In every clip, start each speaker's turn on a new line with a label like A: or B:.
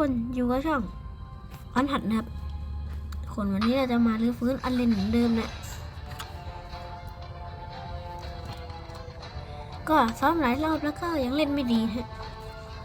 A: คนอยู่กับช่องอันหัดนะครับ คนวันนี้เราจะมารื้อฟื้นอันเลนเหมือนเดิมเนี่ยก็ซ้อมหลายรอบแล้วก็ยังเล่นไม่ดีฮะ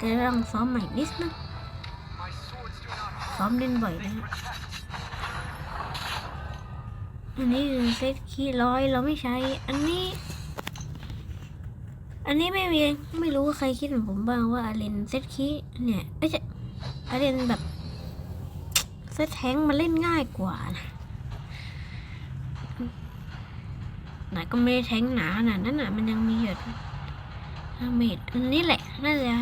A: ก็ต้องซ้อมใหม่นิดนึงซ้อมเล่นบ่อยนะอันนี้คือเซตคีย์ร้อยเราไม่ใช้ อันนี้ อันนี้ไม่มีไม่รู้ว่าใครคิดเหมือนผมบ้างว่าอาเลนเซตคีย์เนี่ยไม่ใช่ อาเลนแบบเซตแทงมันเล่นง่ายกว่านะไหนก็ไม่ได้แทงหนาขนาดนั้นนะมันยังมีหยดดเมดอันนี้แหละน่าจะ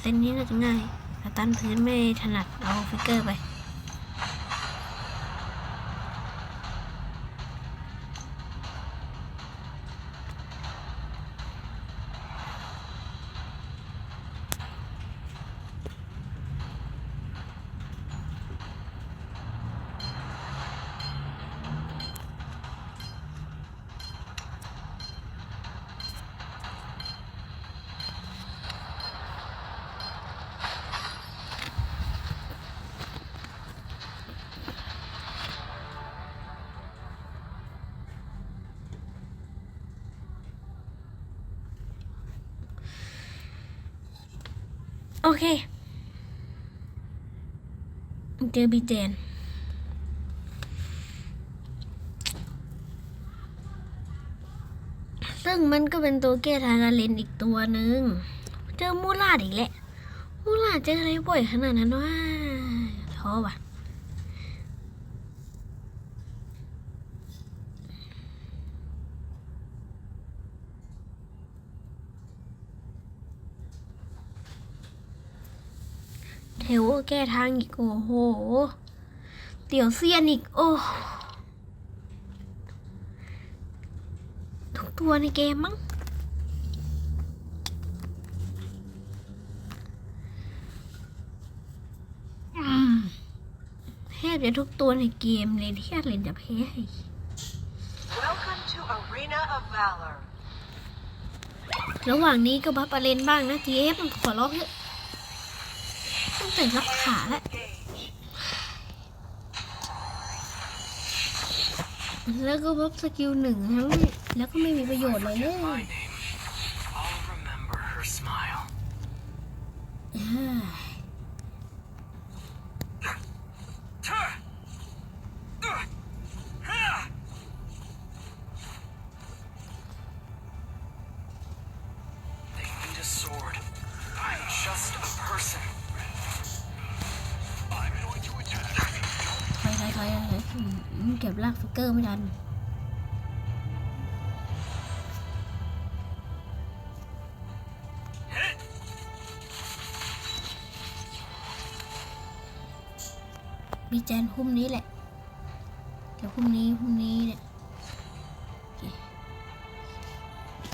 A: เซนนี้น่าจะง่ายแต่ตันพื้นไม่ถนัดเอาฟิกเกอร์ไป โอเค เจอบีเจน ซึ่งมันก็เป็นตัวเกทารารเลนอีกตัวหนึ่ง เจอมูลาดอีกแหละ มูลาดเจออะไรบ่อยขนาดนั้นวะท้อว่ะ เทว แก้ทางอีกโอ้โห เตี๋ยวเซียนอีกโอ้ทุกตัวในเกมมั้งอืมแทบจะทุกตัวในเกมเลยที่อาเลนจะแพ้ให้
B: Welcome to Arena of Valor.
A: ระหว่างนี้ก็บัฟอาเลนบ้างนะเจฟขอร้องเถอะต้อง แต่งรับขาแล้ว
B: Engage.
A: แล้วก็บัฟสกิลหนึ่งทั้งแล้วก็ไม่มีประโยชน์เลยเลย มีแจนพรุ่มนี้แหละเดี๋ยวพรุ่มนี้พรุ่มนี้เนี่ยโอเค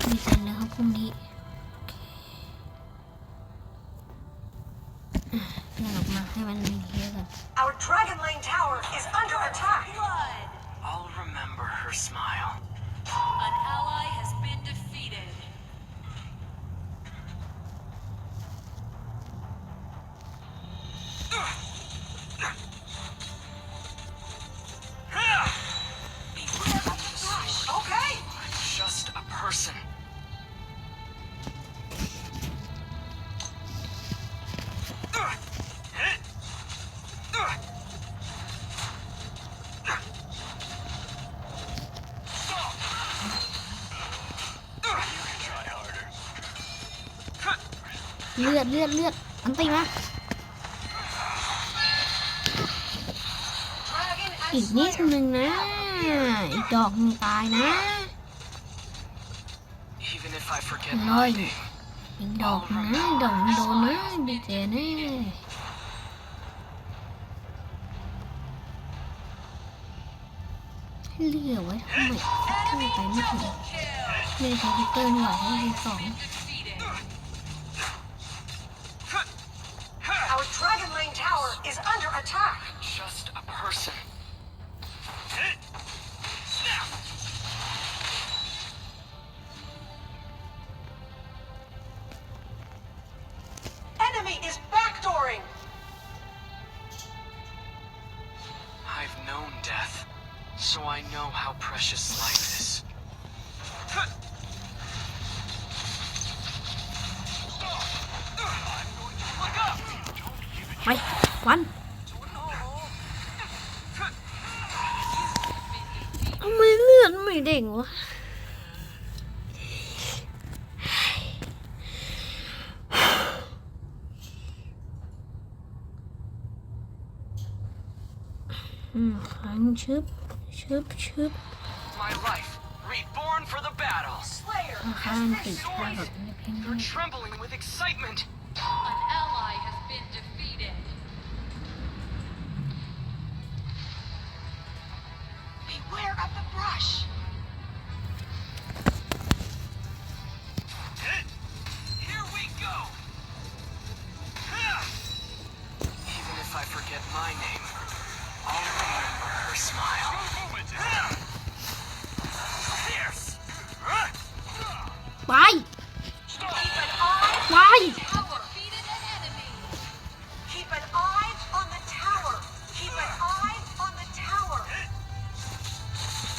A: มีแจนนะครับพรุ่มนี้โอเคอะเลื่อนออกมาให้มันมีเยอะกัน
B: Our Dragon Lane Tower is under attack.
C: I'll remember her smile.
A: เลือดเลือดเลือดอันตีมา
B: Dragon
A: อี
B: and
A: กนิด
B: Slayer.
A: นึงนะ อีกดอกหนึงตายนะ
C: Even if I forget
A: Nói
C: my
A: gì?
C: name,
A: อีกดอกหนึ่งนะดอกหนึ่งโดนนะดีเจแน่ให้เลือกไว้ทำไมเข้าไปไม่ถึงไม่ได้ใช้ฟิกเกอร์นี่หว่าให้ทีสอง
C: precious life is.
A: ไปฟันทำไมเลือด
C: my life, reborn for the battle.
B: Slayer, has
A: this sword?
C: You're trembling with excitement.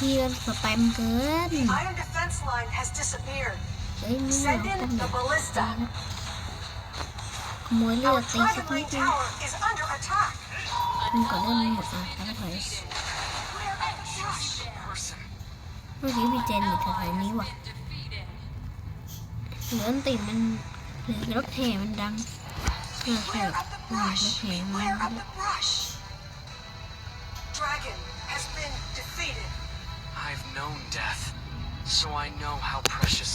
A: พี่ก็สแปมเกิน
B: Iron defense line has disappeared.
A: เฮ้ยนี่เรา
B: Send
A: ต้อง
B: in
A: แบ
B: the
A: บ
B: ballista.
A: ขโมยเลือ
B: Our
A: ดตีสัก
B: Dragon
A: นิด
B: Lane
A: นึง
B: tower is under attack.
A: มันก่อนเริ่มหมดอะแล้วถอย
B: Beware of the brush.
C: Person.
A: เมื่อกี้พี่เจนอยู่แถวๆนี้ว่ะ
D: Defeated.
A: เหลือนติดมันหรือรถแห่มันดังเออใช่
B: Beware of the
A: อืมร
B: brush.
A: ถแห่มัน
B: Beware of the brush.
C: Known death, so I know how precious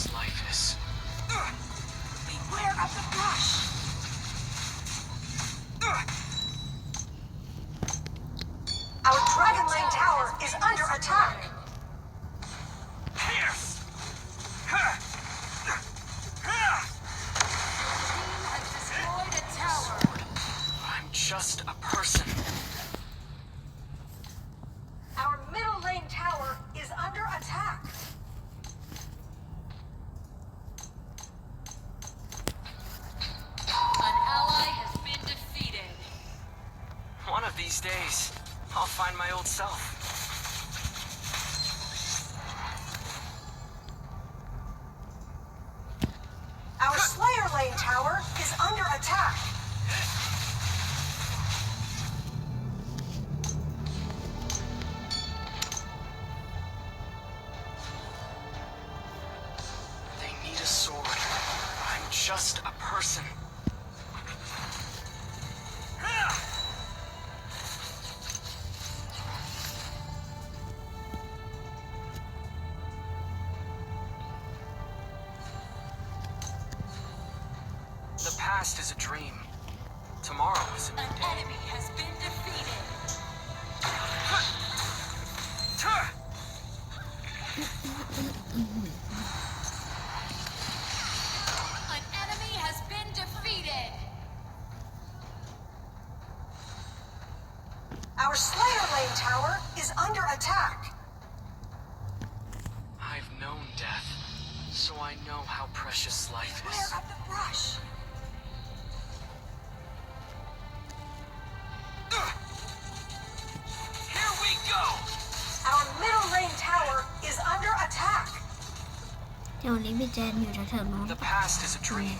A: เดี๋ยววันนี้พี่เจนอยู่แถวๆนู้น
C: The past is a dream.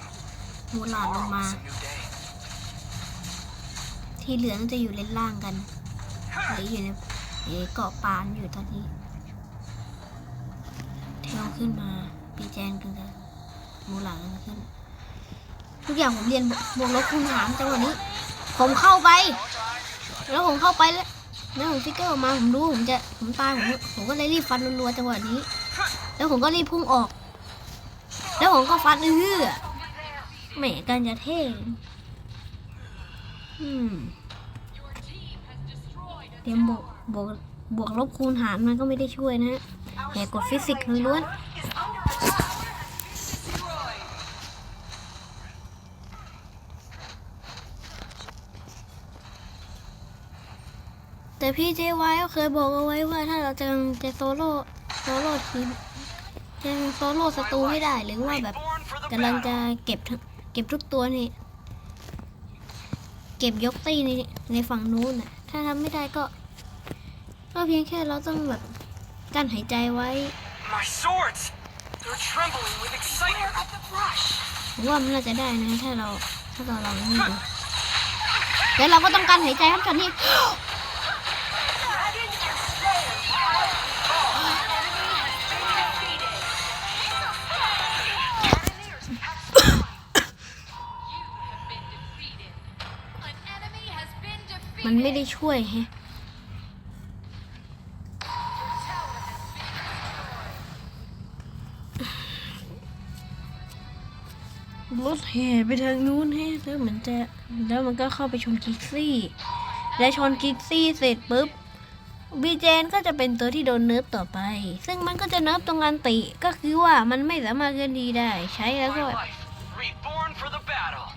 A: มูหลานลง
C: Tomorrow
A: มา
C: is a new day.
A: ที่เหลือน่าจะอยู่เลนล่างกัน หรืออยู่ในเอ่อเกาะปานอยู่ตอนนี้ เทลขึ้นมา ปีแจนกันเลยมูหลานกันขึ้น ทุกอย่างผมเรียนบวกลบคูณหารจังหวะนี้ ผมเข้าไป แล้วผมเข้าไปแล้วแล้วผมฟิกเกอร์ออกมาผมรู้ผมจะผมตายผมผมก็เลยรีบฟันรัวๆจังหวะนี้ แล้วผมก็รีบพุ่งออก แล้วผมก็ฟันอื้อแหมกันจะเท่อืมเตรียมบวกบวกบวกลบคูณหารมันก็ไม่ได้ช่วยนะฮะแค่กดฟิสิกส์ล้วนแต่พี่เจไว้ก็เคยบอกเอาไว้ว่าถ้าเราจะจะโซโล่โซโล่ทีม จะโซโล่ศัตรูให้ได้หรือว่าแบบ
C: Reborn for the
A: กำลังจะ
C: battle.
A: เก็บทั้งเก็บทุกตัวนี่ เก็บยกตีในในฝั่งนู้นน่ะ ถ้าทำไม่ได้ก็ ก็เพียงแค่เราต้องแบบกั้นหายใจไว้
C: My swords! They're trembling with excitement.
B: Of the brush.
A: ผมว่ามันน่าจะได้นะถ้าเราถ้าเราลองนี่ดูแล้วเราก็ต้องการหายใจครับตอนนี้ มันไม่ได้ช่วยแฮะรถแห่ไปทางนู้นแฮะแล้วเหมือนจะแล้วมันก็เข้าไปชนกิกซี่ และชนกิกซี่เสร็จปุ๊บบีเจนก็จะเป็นตัวที่โดนเนิร์ฟต่อไป ซึ่งมันก็จะเนิร์ฟตรงอันติก็คือว่ามันไม่สามารถเคลื่อนที่ได้ใช้แล้ว
C: My
A: ก็
C: life, reborn for the battle.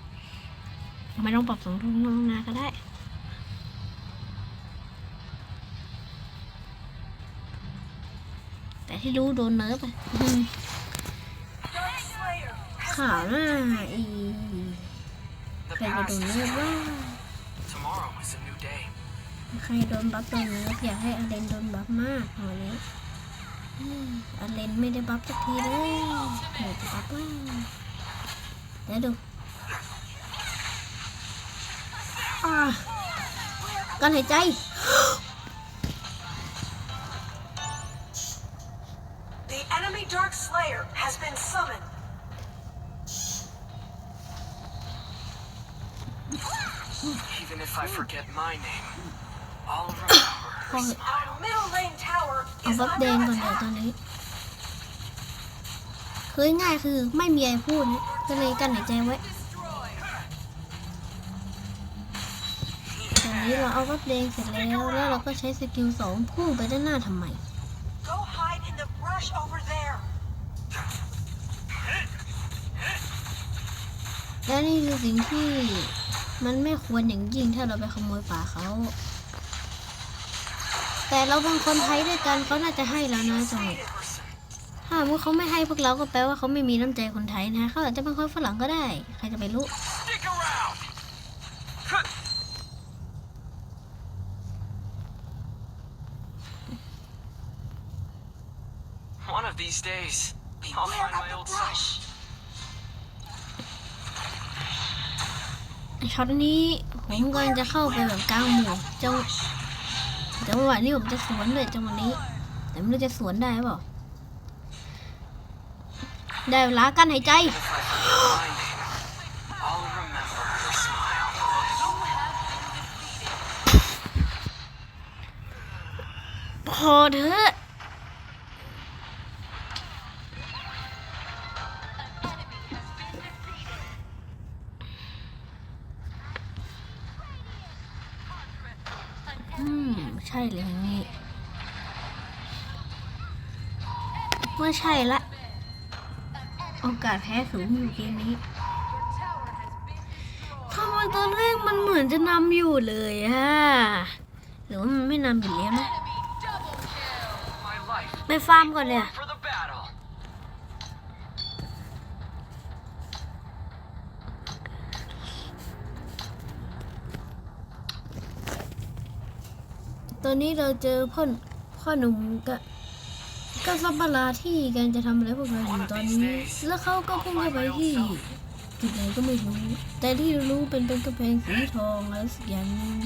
A: ไม่ต้องปรับสมดุลลงนาก็ได้ แต่ที่รู้โดนเนิร์ฟอะอืม
B: Dark Slayer.
A: ข่าวหน้าอี
C: The
A: ใครจะโด
C: past
A: น
C: is
A: เนิร์ฟว่า
C: tomorrow is a new day.
A: ใครโดนบัฟโดนเนิร์ฟอยากให้อเลนโดนบัฟมากหน่อยนี้อืมอเลนไม่ได้บัฟสักทีเลยเดี๋ยวจะบัฟว่าเดี๋ยวดูอ่าการหายใจ
C: Even if I forget my name, I'll remember her smile.
B: Our middle lane tower
A: เอา
B: is
A: บัฟแด
B: under
A: งก่อนเดี๋ยว
B: attack.
A: ตอนนี้ คือง่ายคือไม่มีอะไรพูดนะก็เลยกั้นหายใจไว้ ตอนนี้เราเอาบัฟแดงเสร็จแล้ว แล้วเราก็ใช้สกิลสองพุ่งไปด้านหน้าทำไม
B: Go hide in the brush over there.
A: และนี่คือสิ่งที่ มันไม่ควรอย่างยิ่งถ้าเราไปขโมยป่าเขา แต่เราเป็นคนไทยด้วยกันเขาน่าจะให้แล้วนะจังหวะ
C: Person.
A: ถ้าเมื่อเขาไม่ให้พวกเราก็แปลว่าเขาไม่มีน้ำใจคนไทยนะเขาอาจจะเป็นคนฝรั่งก็ได้ ใครจะไปรู้
C: Stick around! Huh. One of these days, I'll
B: Beware
C: find
B: of
C: my
B: the
C: old self.
B: brush.
A: ช็อตนี้ผมกำลังจะเข้าไปแบบกลางหมู่จังจังหวะนี้ผมจะสวนเลยจังหวะนี้ แต่ไม่รู้จะสวนได้หรือเปล่าได้เวลากั้นหายใจ พอเถอะ ใช่เลยนี่ว่าใช่ละโอกาสแพ้สูงอยู่เกมนี้ทำไมตอนแรกมันเหมือนจะนำอยู่เลยฮะหรือว่ามันไม่นำอยู่แล้วนะไปฟาร์มก่อนเลยอะ
C: for the battle.
A: ต อนนี้เราเจอพ่อพ่อหนุ่มกับกับสัมปลาที่กันจะทำอะไรพวกเราอยู่ตอนนี้ แล้วเขาก็พุ่งเข้าไปที่จุดไหนก็ไม่รู้ แต่ที่รู้เป็นเป็นกระเพงสีทองอะไรสักอย่างนึง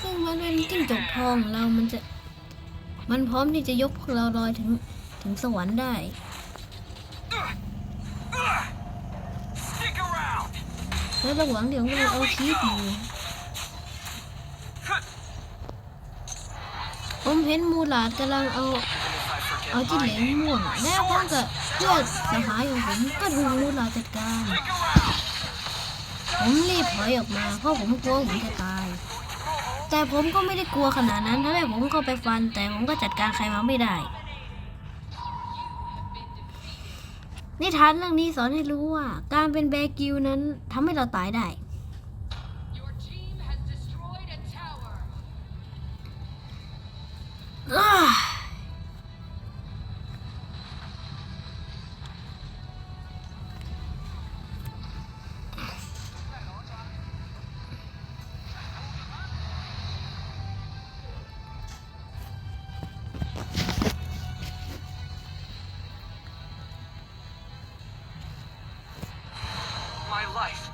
A: ซึ่งมันเป็นจิ้งจกทองเรามันจะ มันพร้อมที่จะยกพวกเราลอยถึงถึงสวรรค์ได้แล้วระหว่างเดี๋ยวเราเอาชีพอยู่ ผมเห็นมูหลาดกำลังเอา เอาจิ้ง
C: my
A: เหลนม่วงและพร้อมกับเพื่อนสหายของผมก็ถูกมูลาจัดการ ผมรีบถอยออกมาเพราะผมกลัวผมจะตาย แต่ผมก็ไม่ได้กลัวขนาดนั้นถ้าแม่ผมเข้าไปฟัน แต่ผมก็จัดการใครมาไม่ได้ นิทานเรื่องนี้สอนให้รู้ว่า การเป็นแบกิวนั้นทำให้เราตายได้
C: My life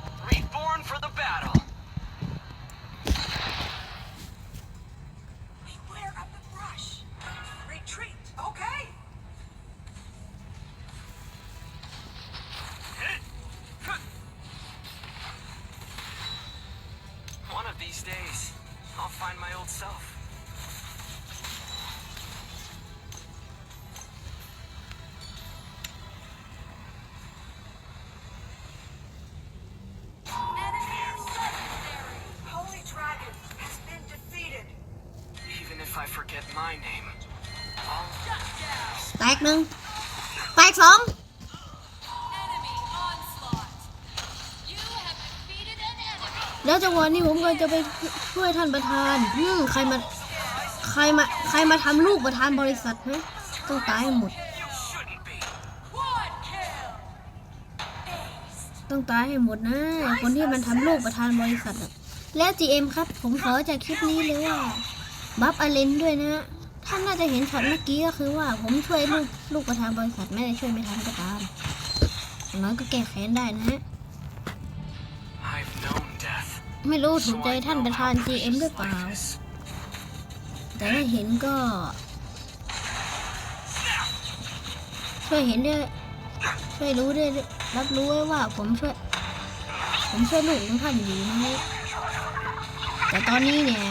A: แตกหนึ่งแตกสองแล้วจังหวะนี้ผมก็จะไปช่วยท่านประธานอืมใครมา ใครมา ใครมาทำลูกประธานบริษัทฮะต้องตายให้หมด ต้องตายให้หมดนะ คนที่มันทำลูกประธานบริษัทอะแล้ว GM ครับ ผมขอจากคลิปนี้เลยว่า บัฟอเลนด้วยนะ ท่านน่าจะเห็นช็อตเมื่อกี้ก็คือว่า ผมช่วยลูกลูกประธานบริษัทไม่ได้ช่วยไม่ทันก็ตามน้อยก็แก้แค้นได้นะฮะ ไม่รู้ถูกใจท่านประธาน GM หรือเปล่า แต่ถ้าเห็นก็ ช่วยเห็นด้วย ช่วยรู้ด้วยรับรู้ไว้ว่าผมช่วย ผมช่วยลูกของท่านอยู่นะฮะแต่ตอนนี้เนี่ย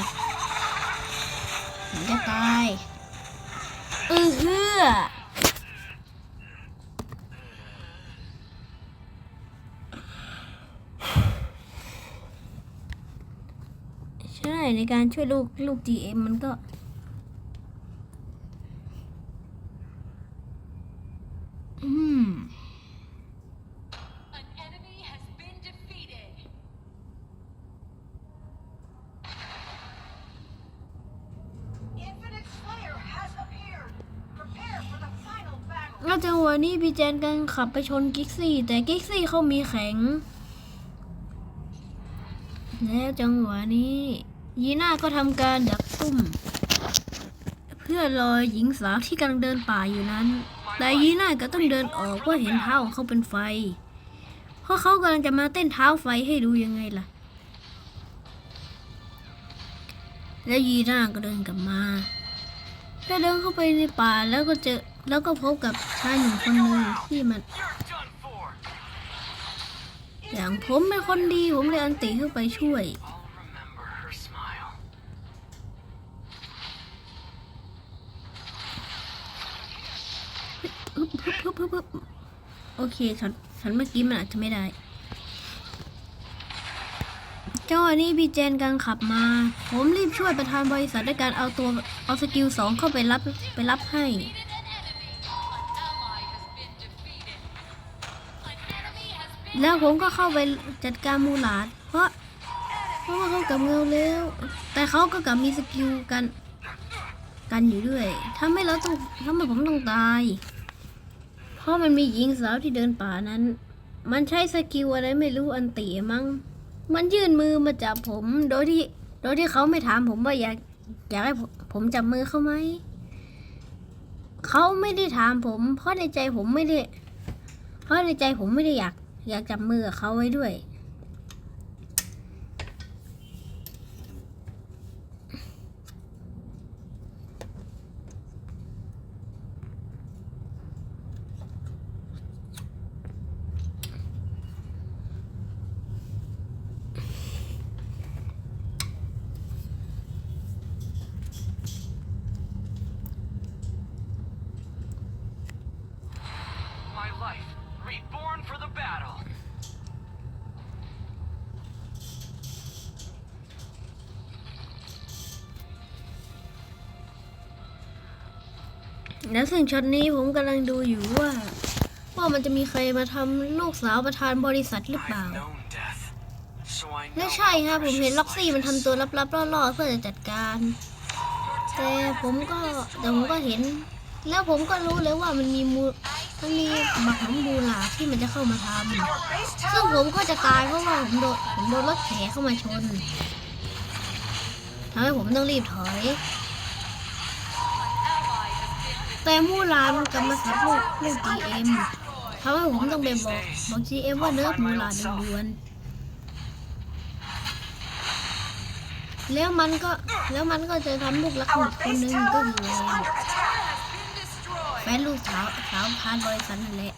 A: ผมจะตาย ออเฮือใช่ในการช่วยลูกลูก GM มันก็ แล้วจังหวะนี้พี่แจนกันขับไปชนกิกซี่แต่กิกซี่เขามีแข็ง แล้วจังหวะนี้ยีน่าก็ทำการดักซุ่ม เพื่อรอหญิงสาวที่กำลังเดินป่าอยู่นั้น แต่ยีน่าก็ต้องเดินออกเพราะเห็นเท้าของเขาเป็นไฟ เพราะเขากำลังจะมาเต้นเท้าไฟให้ดูยังไงล่ะ แล้วยีน่าก็เดินกลับมาแล้วเดินเข้าไปในป่าแล้วก็เจอ แล้วก็พบกับชายหนุ่มคนหนึ่งที่มันอย่างผมเป็นคนดีผมเลยอันติเข้าไปช่วย โอเคฉันฉันเมื่อกี้มันอาจจะไม่ได้ เจังหวะนี้พี่เจนกำลังขับมา ผมรีบช่วยประธานบริษัทด้วยการเอาตัวเอาสกิลสองเข้าไปรับไปรับให้ แล้วผมก็เข้าไปจัดการมูหลาด เพราะเพราะว่าเขากลับเงาเร็วแต่เขาก็กลับมีสกิลกัน กันอยู่ด้วยทำให้เราต้องทำให้ผมต้องตาย เพราะมันมีหญิงสาวที่เดินป่านั้น มันใช้สกิลอะไรไม่รู้อันตีมั้งมันยื่นมือมาจับผม โดยที่โดยที่เขาไม่ถามผมว่าอยากอยากให้ผมจับมือเขาไหมเขาไม่ได้ถามผม เพราะในใจผมไม่ได้ เพราะในใจผมไม่ได้อยาก อยากจับมือเขาไว้ด้วย แล้วซึ่งช็อตนี้ผมกำลังดูอยู่ว่า ว่ามันจะมีใครมาทำลูกสาวประธานบริษัทหรือเปล่า
C: I've known death. So I
A: และ
C: know
A: ใช่
C: how
A: ครับผมเห็น
C: precious
A: ล็อกซี่
C: life
A: มัน
C: is.
A: ทำตัวลับๆล่อๆเพื่อจะจัดการ แต่ผมก็แต่ผมก็เห็น แล้วผมก็รู้เลยว่ามันมีมูมันมีบักหำบูหลาที่มันจะเข้ามาทำ
B: Our base
A: ซึ่ง
B: tower
A: ผมก็จะตายเพราะว่าผมโดนผมโดนรถแถเข้ามาชนทำให้ผมต้องรีบถอย
D: ally has been
A: แต่มู่ลานมักลัมาสับลูกลูกจีเอ็มทำให้ผมต้องไปบอกบอกจีเอ็มว่าเนิกมู่ลานด่วนแล้วมันก็แล้วมันก็จะทำลูกรักอีกคนนึงก็คือแฟนลูกสาวสาวพานบริษัทนั่นแหละ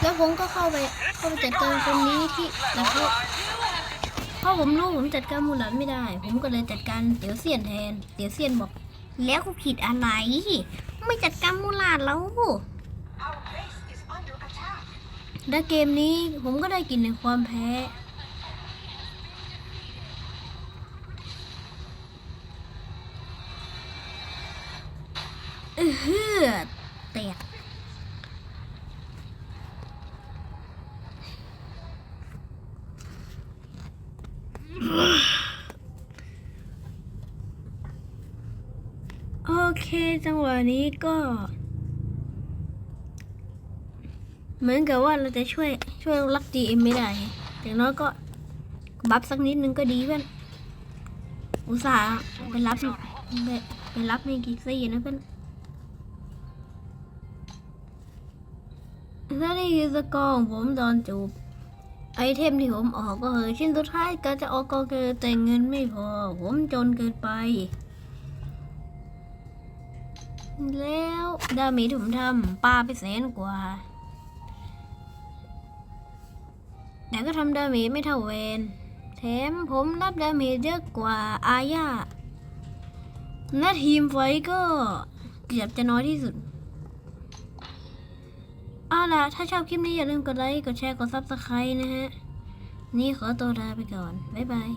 A: แล้วผมก็เข้าไปเข้าไปจัดการคนนี้ที่แล้วเขา ราะผมรู้ผมจัดการมูหลานไม่ได้ ผมก็เลยจัดการเตี๋ยวเซียนแทน เตี๋ยวเซียนบอก แล้วกูผิดอะไร ไม่จัดการมูหลานแล้วและเกมนี้ผมก็ได้กินในความแพ้เออฮือแตก โอเค จังหวะนี้ก็ เหมือนกับว่าเราจะช่วยช่วยรัก GM ไม่ได้อย่างน้อยก็บัฟสักนิดนึงก็ดีเพื่อนอุตส่าห์ไปรับไปไปรับในกิกซี่นะเพื่อนและนี่คือสกอร์ของผมตอนจบไอเทมที่ผมออกก็คือชิ้นสุดท้ายก็จะออกก็คือแต่เงินไม่พอ ผมจนเกินไป แล้วดาเมจที่ผมทำปลาไปแสนกว่า แต่ก็ทำดาเมจไม่เท่าเวนแถมผมรับดาเมจเยอะกว่าอาญาและทีมไฟก็เกือบจะน้อยที่สุด เอาล่ะ ถ้าชอบคลิปนี้อย่าลืมกดไลค์ กดแชร์ กดซับสไครต์นะฮะ นี่ขอตัวลาไปก่อน บ๊ายบาย